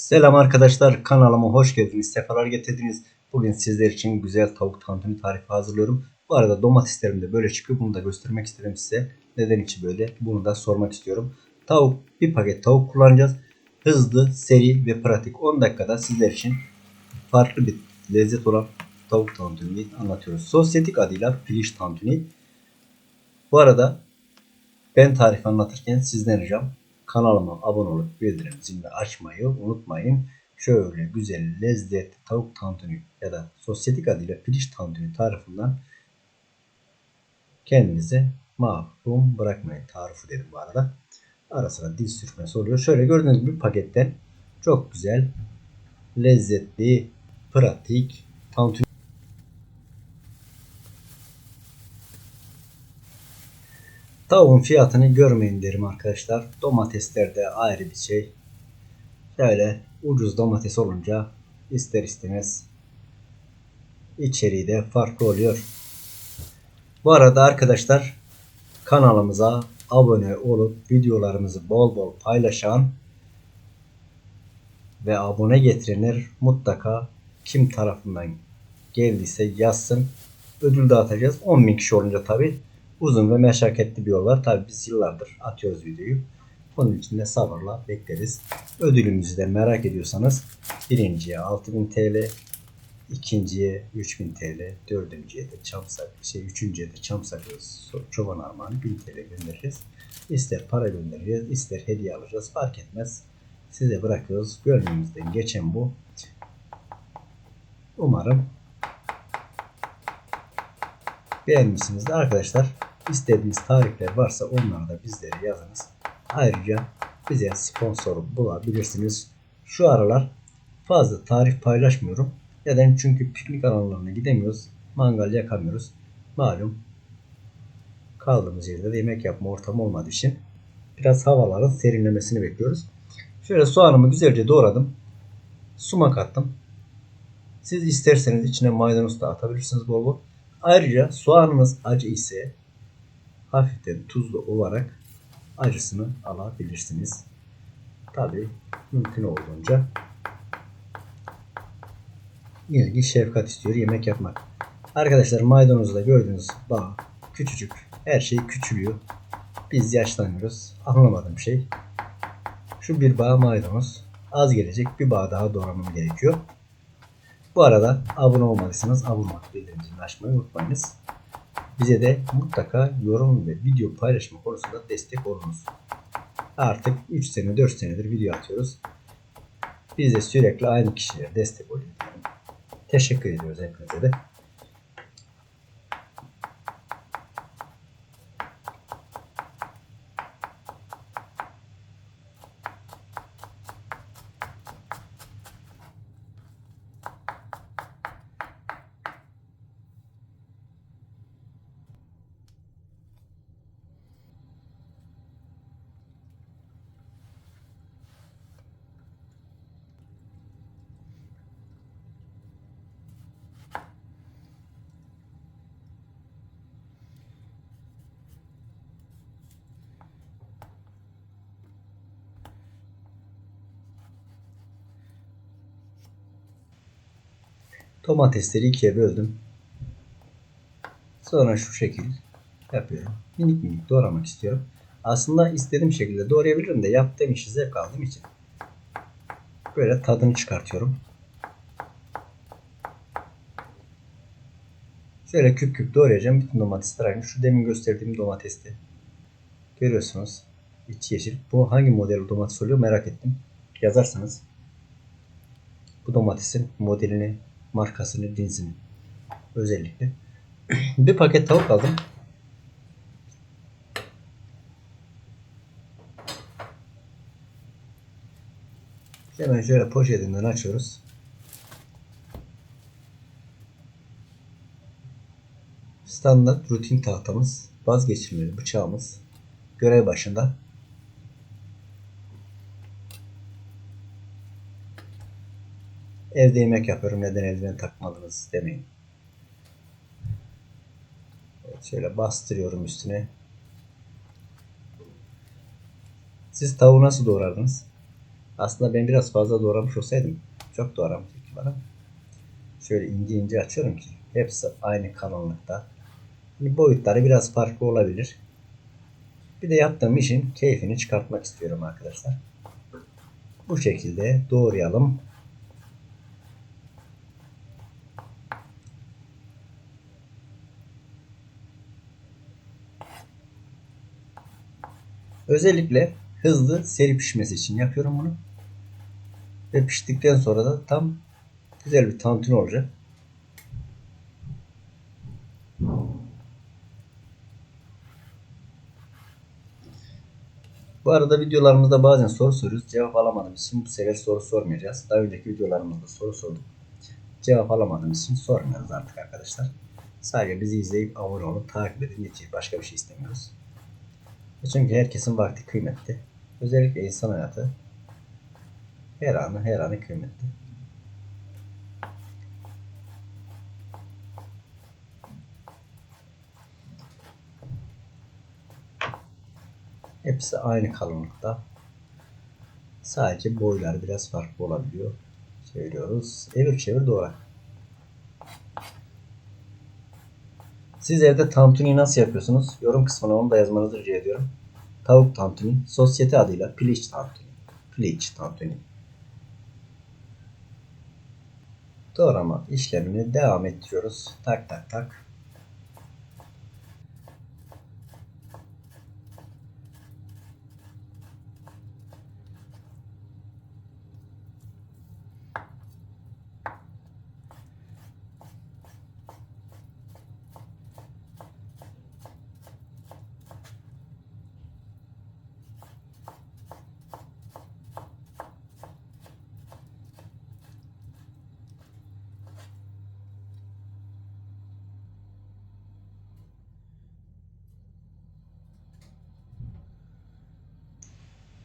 Selam arkadaşlar kanalıma hoş geldiniz. Sefalar getirdiniz. Bugün sizler için güzel tavuk tantuni tarifi hazırlıyorum. Bu arada domateslerim de böyle çıkıyor. Bunu da göstermek istedim size. Neden içi böyle? Bunu da sormak istiyorum. Tavuk bir paket tavuk kullanacağız. Hızlı, seri ve pratik 10 dakikada sizler için farklı bir lezzet olan tavuk tantuni anlatıyoruz. Sosyetik adıyla piliç tantuni. Bu arada ben tarifi anlatırken sizden ricam kanalıma abone olup bildirim zilini açmayı unutmayın. Şöyle güzel lezzetli tavuk tantuni ya da sosyetik adıyla piliç tantuni tarifinden kendinize mahrum bırakmayın. Tarifi dedim bu arada. Ara sıra dil sürçmesi oluyor. Şöyle gördüğünüz gibi paketten çok güzel, lezzetli, pratik tantuni Tavuğun fiyatını görmeyin derim arkadaşlar. Domatesler de ayrı bir şey. Şöyle ucuz domates olunca ister istemez içeriği de farklı oluyor. Bu arada arkadaşlar kanalımıza abone olup videolarımızı bol bol paylaşan ve abone getirenler mutlaka kim tarafından geldiyse yazsın. Ödül dağıtacağız. 10.000 kişi olunca tabi uzun ve meşakkatli bir yol var. Tabi biz yıllardır atıyoruz videoyu. Onun için de sabırla bekleriz. Ödülümüzü de merak ediyorsanız birinciye 6000 TL, ikinciye 3000 TL, dördüncüye de çamsak, şey üçüncüye de çamsak çoban armağanı 1000 TL göndereceğiz. İster para göndereceğiz, ister hediye alacağız fark etmez. Size bırakıyoruz. Gönlümüzden geçen bu. Umarım beğenmişsinizdir arkadaşlar. İstediğiniz tarifler varsa onları da bizlere yazınız. Ayrıca bize sponsor bulabilirsiniz. Şu aralar fazla tarif paylaşmıyorum. Neden? Çünkü piknik alanlarına gidemiyoruz. Mangal yakamıyoruz. Malum kaldığımız yerde de yemek yapma ortamı olmadığı için biraz havaların serinlemesini bekliyoruz. Şöyle soğanımı güzelce doğradım. Sumak attım. Siz isterseniz içine maydanoz da atabilirsiniz bol bol. Ayrıca soğanımız acı ise hafiften tuzlu olarak acısını alabilirsiniz. Tabi mümkün olduğunca ilgi şefkat istiyor yemek yapmak. Arkadaşlar maydanozda gördüğünüz bağ küçücük. Her şey küçülüyor. Biz yaşlanıyoruz. Anlamadığım şey. Şu bir bağ maydanoz. Az gelecek bir bağ daha doğramam gerekiyor. Bu arada abone olmadıysanız abone bildirimleri açmayı unutmayınız. Bize de mutlaka yorum ve video paylaşma konusunda destek olunuz. Artık 3 sene 4 senedir video atıyoruz. Biz de sürekli aynı kişilere destek oluyoruz. Teşekkür ediyoruz hepinize de. Domatesleri ikiye böldüm. Sonra şu şekil yapıyorum. Minik minik doğramak istiyorum. Aslında istediğim şekilde doğrayabilirim de yaptığım işi zevk aldığım için böyle tadını çıkartıyorum. Şöyle küp küp doğrayacağım. Bütün domatesler aynı. Şu demin gösterdiğim domatesti. Görüyorsunuz. İç yeşil. Bu hangi model domates oluyor merak ettim. Yazarsanız bu domatesin modelini markasını, cinsini özellikle. bir paket tavuk aldım. Hemen şöyle poşetinden açıyoruz. Standart rutin tahtamız, vazgeçilmeli bıçağımız görev başında. Evde yemek yapıyorum neden eldiven takmadınız demeyin. Evet, şöyle bastırıyorum üstüne. Siz tavuğu nasıl doğradınız? Aslında ben biraz fazla doğramış olsaydım çok doğramış bana. Şöyle ince ince açıyorum ki hepsi aynı kalınlıkta. Hani boyutları biraz farklı olabilir. Bir de yaptığım işin keyfini çıkartmak istiyorum arkadaşlar. Bu şekilde doğrayalım. Özellikle hızlı seri pişmesi için yapıyorum bunu. Ve piştikten sonra da tam güzel bir tantuni olacak. Bu arada videolarımızda bazen soru soruyoruz. Cevap alamadığımız için bu sefer soru sormayacağız. Daha önceki videolarımızda soru sorduk. Cevap alamadığımız için sormuyoruz artık arkadaşlar. Sadece bizi izleyip abone olup takip edin yeter. Başka bir şey istemiyoruz. Çünkü herkesin vakti kıymetli. Özellikle insan hayatı her anı her anı kıymetli. Hepsi aynı kalınlıkta. Sadece boylar biraz farklı olabiliyor. Söylüyoruz. Evir çevir doğra. Siz evde tantuni nasıl yapıyorsunuz? Yorum kısmına onu da yazmanızı rica ediyorum. Tavuk tantuni, sosyete adıyla piliç tantuni. Piliç tantuni. Doğrama işlemini devam ettiriyoruz. Tak tak tak.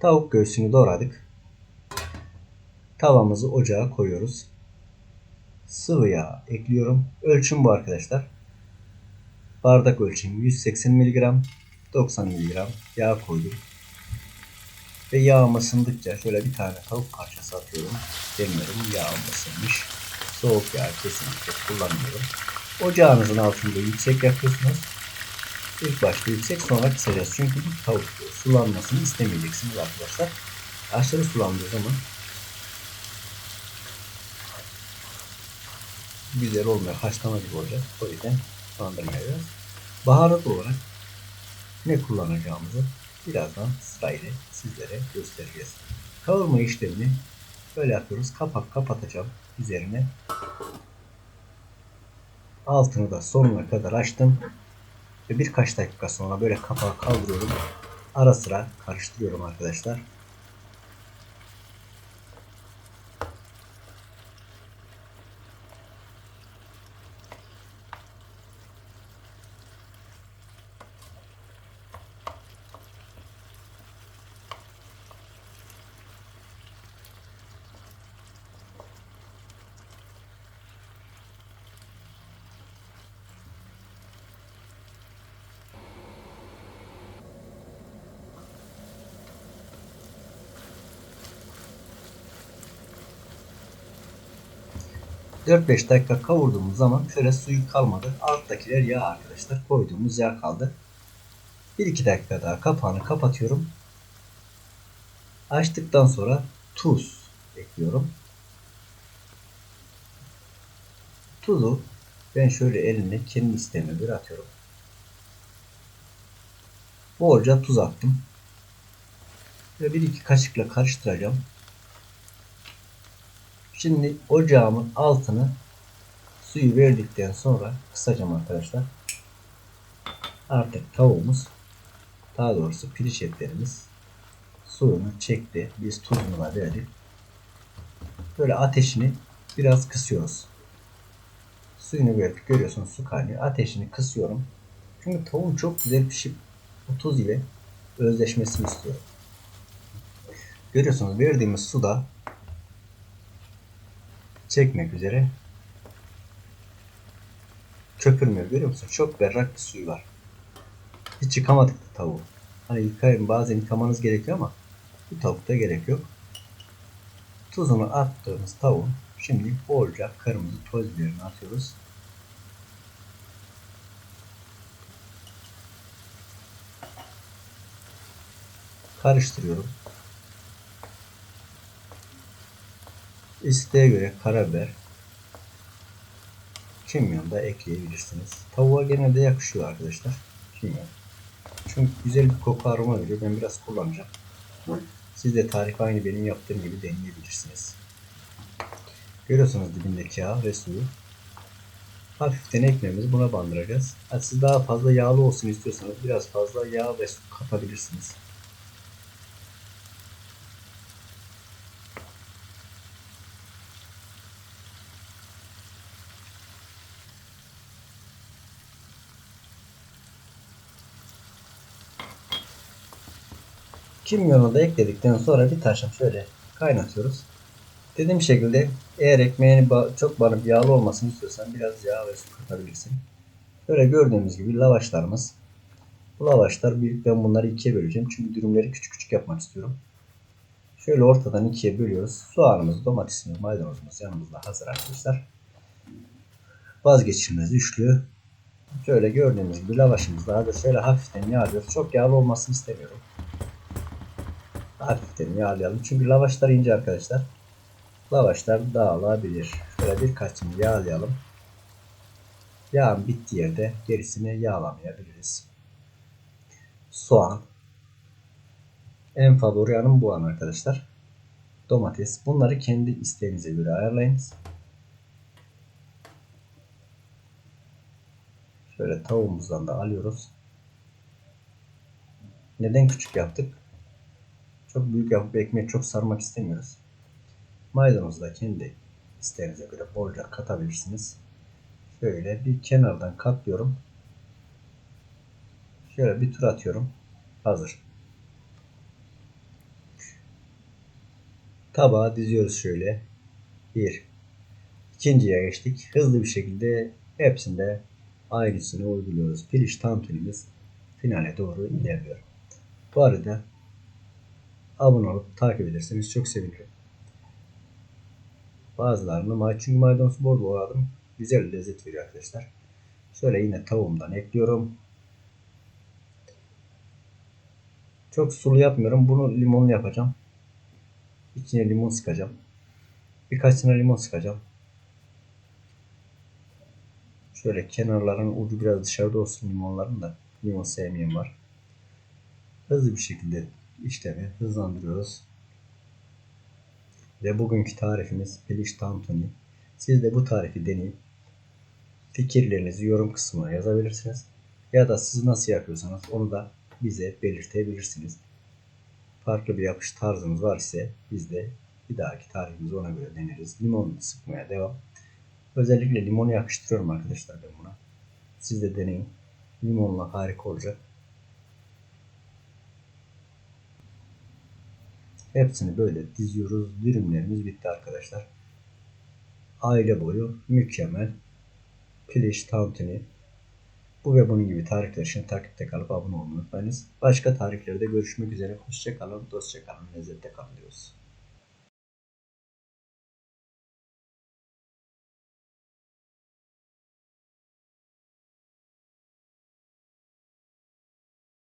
Tavuk göğsünü doğradık. Tavamızı ocağa koyuyoruz. Sıvı yağ ekliyorum. Ölçüm bu arkadaşlar. Bardak ölçümü 180 mg 90 mg yağ koydum. Ve yağım ısındıkça şöyle bir tane tavuk parçası atıyorum. Demiyorum yağım ısınmış. Soğuk yağ kesinlikle kullanmıyorum. Ocağınızın altında yüksek yakıyorsunuz. İlk başta yüksek sonra kısacağız. Çünkü tavuk sulanmasını istemeyeceksiniz arkadaşlar. Aşırı sulandığı zaman güzel olmuyor. Haşlama gibi olacak. O yüzden sulandırmayacağız. Baharat olarak ne kullanacağımızı birazdan sırayla sizlere göstereceğiz. Kavurma işlemini böyle yapıyoruz. Kapak kapatacağım üzerine. Altını da sonuna kadar açtım. Ve birkaç dakika sonra böyle kapağı kaldırıyorum. Ara sıra karıştırıyorum arkadaşlar. Dört beş dakika kavurduğumuz zaman şöyle suyu kalmadı. Alttakiler yağ arkadaşlar. Koyduğumuz yağ kaldı. 1-2 dakika daha kapağını kapatıyorum. Açtıktan sonra tuz ekliyorum. Tuzu ben şöyle elimle kendi isteğime göre atıyorum. Bolca tuz attım. Ve bir iki kaşıkla karıştıracağım. Şimdi ocağımın altını suyu verdikten sonra kısacağım arkadaşlar. Artık tavuğumuz daha doğrusu piliç etlerimiz suyunu çekti. Biz tuzunu da verdik. Böyle ateşini biraz kısıyoruz. Suyunu verdik. Görüyorsunuz su kaynıyor. Ateşini kısıyorum. Çünkü tavuğun çok güzel pişip o tuz ile özleşmesini istiyorum. Görüyorsunuz verdiğimiz suda çekmek üzere köpürmüyor görüyor musun? Çok berrak bir suyu var. Hiç yıkamadık da tavuğu. Hani yıkayın bazen yıkamanız gerekiyor ama bu tavukta gerek yok. Tuzunu attığımız tavuğun şimdi bolca kırmızı toz biberini atıyoruz. Karıştırıyorum. İsteğe göre karabiber, kimyon da ekleyebilirsiniz. Tavuğa genelde yakışıyor arkadaşlar. Kimyon. Çünkü güzel bir koku aroma veriyor. Ben biraz kullanacağım. Siz de tarif aynı benim yaptığım gibi deneyebilirsiniz. Görüyorsunuz dibindeki yağ ve suyu. Hafiften ekmeğimizi buna bandıracağız. Siz daha fazla yağlı olsun istiyorsanız biraz fazla yağ ve su katabilirsiniz. Kimyonu da ekledikten sonra bir taşım şöyle kaynatıyoruz. Dediğim şekilde eğer ekmeğini çok banıp yağlı olmasını istiyorsan biraz yağ ve su katabilirsin. Böyle gördüğümüz gibi lavaşlarımız. Bu lavaşlar büyük ben bunları ikiye böleceğim. Çünkü dürümleri küçük küçük yapmak istiyorum. Şöyle ortadan ikiye bölüyoruz. Soğanımız, domatesimiz, maydanozumuz yanımızda hazır arkadaşlar. Vazgeçilmez üçlü. Şöyle gördüğünüz gibi lavaşımız da. Şöyle hafiften yağlıyoruz. Çok yağlı olmasını istemiyorum. Hafiften yağlayalım. Çünkü lavaşlar ince arkadaşlar. Lavaşlar dağılabilir. Şöyle birkaçını yağlayalım. Yağın bittiği yerde gerisini yağlamayabiliriz. Soğan. En favori yanım bu an arkadaşlar. Domates. Bunları kendi isteğinize göre ayarlayınız. Şöyle tavuğumuzdan da alıyoruz. Neden küçük yaptık? Çok büyük yapıp ekmeği çok sarmak istemiyoruz. Maydanozu da kendi isteğinize göre bolca katabilirsiniz. Şöyle bir kenardan katlıyorum. Şöyle bir tur atıyorum. Hazır. Tabağa diziyoruz şöyle. Bir. İkinciye geçtik. Hızlı bir şekilde hepsinde aynısını uyguluyoruz. Piliç tantunimiz finale doğru ilerliyor. Bu arada abone olup takip ederseniz çok sevinirim. Bazılarını may çünkü maydanoz bol doğradım. Güzel lezzet veriyor arkadaşlar. Şöyle yine tavuğumdan ekliyorum. Çok sulu yapmıyorum. Bunu limonlu yapacağım. İçine limon sıkacağım. Birkaç tane limon sıkacağım. Şöyle kenarların ucu biraz dışarıda olsun limonların da. Limon sevmeyen var. Hızlı bir şekilde işlemi hızlandırıyoruz. Ve bugünkü tarifimiz piliç tantuni. Siz de bu tarifi deneyip fikirlerinizi yorum kısmına yazabilirsiniz. Ya da siz nasıl yapıyorsanız onu da bize belirtebilirsiniz. Farklı bir yapış tarzınız var ise biz de bir dahaki tarifimizi ona göre deneriz. Limon sıkmaya devam. Özellikle limonu yakıştırıyorum arkadaşlar ben buna. Siz de deneyin. Limonla harika olacak. Hepsini böyle diziyoruz. Dürümlerimiz bitti arkadaşlar. Aile boyu mükemmel. Piliç, tantuni. Bu ve bunun gibi tarifler için takipte kalıp abone olmayı unutmayınız. Başka tariflerde görüşmek üzere. Hoşçakalın, dostça kalın, lezzette kalın diyoruz.